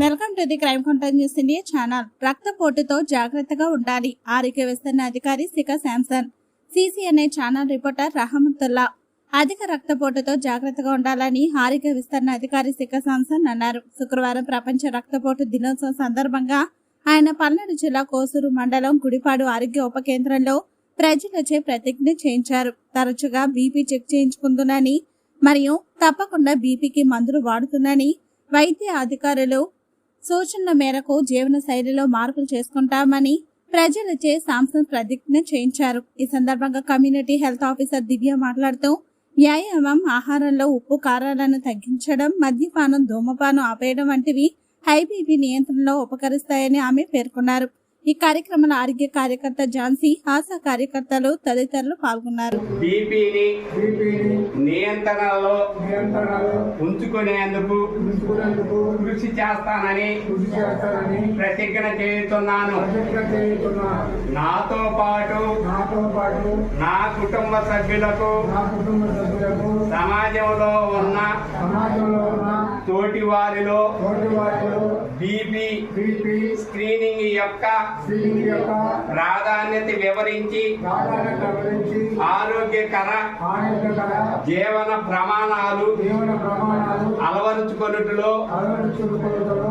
Welcome to the crime continues India channel. రక్తపోటుతో జాగ్రత్తగా ఉండాలి. ఆరోగ్య విస్తరణ అధికారి Shikha Samson. CCNI channel reporter Rahamatullah. అధిక రక్తపోటుతో జాగ్రత్తగా ఉండాలని ఆరోగ్య విస్తరణ అధికారి శిఖ శాంసన్ అన్నారు. శుక్రవారం ప్రపంచ రక్తపోటు దినోత్సవం సందర్భంగా ఆయన పల్నాడు జిల్లా కోసూరు మండలం గుడిపాడు ఆరోగ్య ఉప కేంద్రంలో ప్రజలచే ప్రతిజ్ఞ చేయించారు. తరచుగా బీపీ చెక్ చేయించుకుందునని మరియు తప్పకుండా బీపీకి మందులు వాడుతున్నని వైద్య అధికారులు సూచనల మేరకు జీవన శైలిలో మార్పులు చేసుకుంటామని ప్రజలచే సాంసన్ ప్రతిజ్ఞ చేయించారు. ఈ సందర్భంగా కమ్యూనిటీ హెల్త్ ఆఫీసర్ దివ్య మాట్లాడుతూ వ్యాయామం ఆహారంలో ఉప్పు కారాలను తగ్గించడం మద్యపానం ధూమపానం ఆపేయడం వంటివి హైబీపీ నియంత్రణలో ఉపకరిస్తాయని ఆమె పేర్కొన్నారు. ఈ కార్యక్రమంలో ఆరోగ్య కార్యకర్త ఝాన్సీ ఆశా కార్యకర్తలు తదితరులు పాల్గొన్నారు. బీపీని నియంత్రణలో ఉంచుకునేందుకు కృషి చేస్తానని కృషి ప్రతిజ్ఞ చేస్తున్నాను నాతో పాటు నా కుటుంబ సభ్యులకు సమాజంలో ఉన్న తోటి వారిలో బీపీ బీపీ స్క్రీనింగ్ యొక్క స్క్రీనింగ్ యొక్క ప్రాధాన్యత వివరించి ప్రాధాన్యత ఆరోగ్యకర ఆరోగ్యకర జీవన ప్రమాణాలు జీవన ప్రమాణాలు అలవరుచుకొనుటలో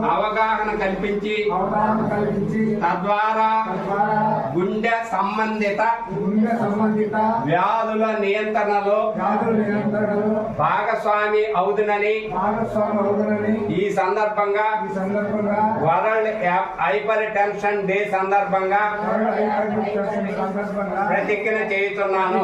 అవగాహన కల్పించి అవగాహన కల్పించి తద్వారా తద్వారా గుండె సంబంధిత గుండె సంబంధిత వ్యాధుల నియంత్రణలో వ్యాధుల నియంత్రణలో భాగస్వామి అవుతునని ఈ సందర్భంగా ఈ సందర్భంగా వరల్డ్ హైపర్ టెన్షన్ డే సందర్భంగా ప్రతిజ్ఞ చేస్తున్నాను